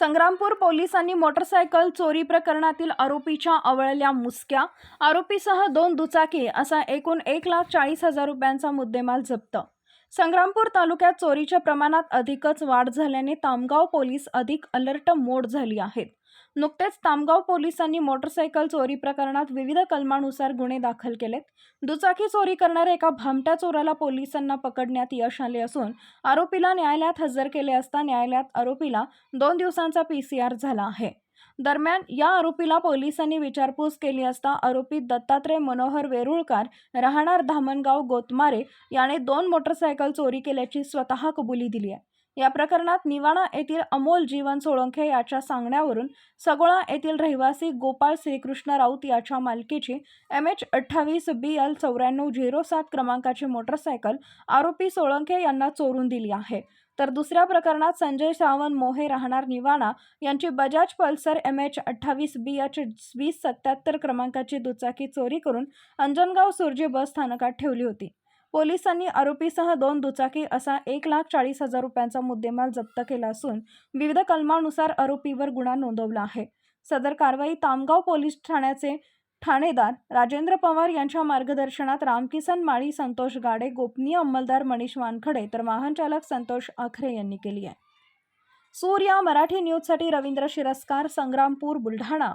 संग्रामपूर पोलिसांनी मोटरसायकल चोरी प्रकरणातील आरोपीच्या आवळल्या मुसक्या. आरोपीसह दोन दुचाकी असा एकूण एक लाख चाळीस हजार रुपयांचा मुद्देमाल जप्त संग्रामपूर तालुक्यात चोरीच्या प्रमाणात अधिकच वाढ झाल्याने तामगाव पोलीस अधिक अलर्ट मोड झाली आहेत. नुकतेच तामगाव पोलिसांनी मोटरसायकल चोरी प्रकरणात विविध कलमानुसार गुन्हे दाखल केलेत. दुचाकी चोरी करणाऱ्या एका भामट्या चोराला पोलिसांना पकडण्यात यश आले असून आरोपीला न्यायालयात हजर केले असता न्यायालयात आरोपीला दोन दिवसांचा पी सी आर झाला आहे. दरम्यान या आरोपीला पोलिसांनी विचारपूस केली असता आरोपी दत्तात्रय मनोहर वेरुळकार राहणार धामणगाव गोतमारे याने दोन मोटरसायकल चोरी केल्याची स्वतः कबुली दिली आहे. या प्रकरणात निवाणा येथील अमोल जीवन सोळंखे याच्या सांगण्यावरून सगोळा येथील रहिवासी गोपाळ श्रीकृष्ण राऊत याच्या मालकीची एम एच अठ्ठावीस बी एल चौऱ्याण्णव झिरो सात क्रमांकाची मोटरसायकल आरोपी सोळंखे यांना चोरून दिली आहे. तर दुसऱ्या प्रकरणात संजय सावंत मोहे राहणार निवाणा यांची बजाज पल्सर एम एच अठ्ठावीस बी एच वीस सत्याहत्तर क्रमांकाची दुचाकी चोरी करून अंजनगाव सुरजी बस स्थानकात ठेवली होती. पोलिसांनी आरोपीसह दोन दुचाकी असा एक लाख चाळीस हजार रुपयांचा मुद्देमाल जप्त केला असून विविध कलमानुसार आरोपीवर गुन्हा नोंदवला आहे. सदर कारवाई तामगाव पोलीस ठाण्याचे ठाणेदार राजेंद्र पवार यांच्या मार्गदर्शनात रामकिसन माळी संतोष गाडे गोपनीय अंमलदार मनीष वानखडे तर वाहनचालक संतोष आखरे यांनी केली आहे. सूर्या मराठी न्यूजसाठी रवींद्र शिरस्कार संग्रामपूर बुलढाणा.